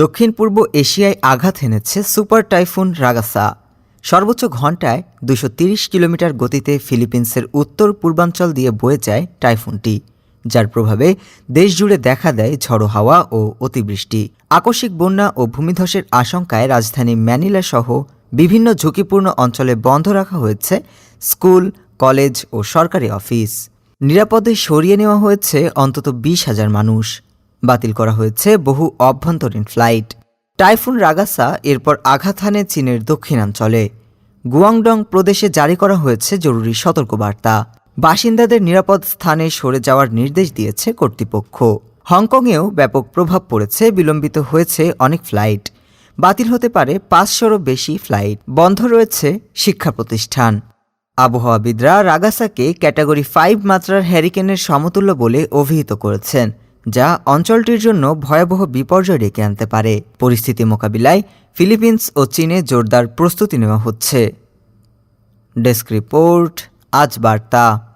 দক্ষিণ পূর্ব এশিয়ায় আঘাত হেনেছে সুপার টাইফুন রাগাসা। সর্বোচ্চ ঘন্টায় দুশো কিলোমিটার গতিতে ফিলিপিন্সের উত্তর পূর্বাঞ্চল দিয়ে বয়ে যায় টাইফুনটি, যার প্রভাবে দেশজুড়ে দেখা দেয় ঝড়ো হাওয়া ও অতিবৃষ্টি। আকস্মিক বন্যা ও ভূমিধসের আশঙ্কায় রাজধানী ম্যানিলা সহ বিভিন্ন ঝুঁকিপূর্ণ অঞ্চলে বন্ধ রাখা হয়েছে স্কুল, কলেজ ও সরকারি অফিস। নিরাপদে সরিয়ে নেওয়া হয়েছে অন্তত বিশ হাজার মানুষ। বাতিল করা হয়েছে বহু অভ্যন্তরীণ ফ্লাইট। টাইফুন রাগাসা এরপর আঘাত হানে চীনের দক্ষিণাঞ্চলে। গুয়াংডং প্রদেশে জারি করা হয়েছে জরুরি সতর্কবার্তা। বাসিন্দাদের নিরাপদ স্থানে সরে যাওয়ার নির্দেশ দিয়েছে কর্তৃপক্ষ। হংকংয়েও ব্যাপক প্রভাব পড়েছে, বিলম্বিত হয়েছে অনেক ফ্লাইট। বাতিল হতে পারে পাঁচশোরও বেশি ফ্লাইট। বন্ধ রয়েছে শিক্ষা প্রতিষ্ঠান। আবহাওয়াবিদরা রাগাসাকে ক্যাটাগরি ফাইভ মাত্রার হ্যারিকেনের সমতুল্য বলে অভিহিত করেছেন। যা অঞ্চলটির জন্য ভয়াবহ বিপর্যয় ডেকে আনতে পারে। পরিস্থিতি মোকাবিলায় ফিলিপিন্স ও চীনে জোরদার প্রস্তুতি নেওয়া হচ্ছে। ডেস্ক রিপোর্ট, আজ বার্তা।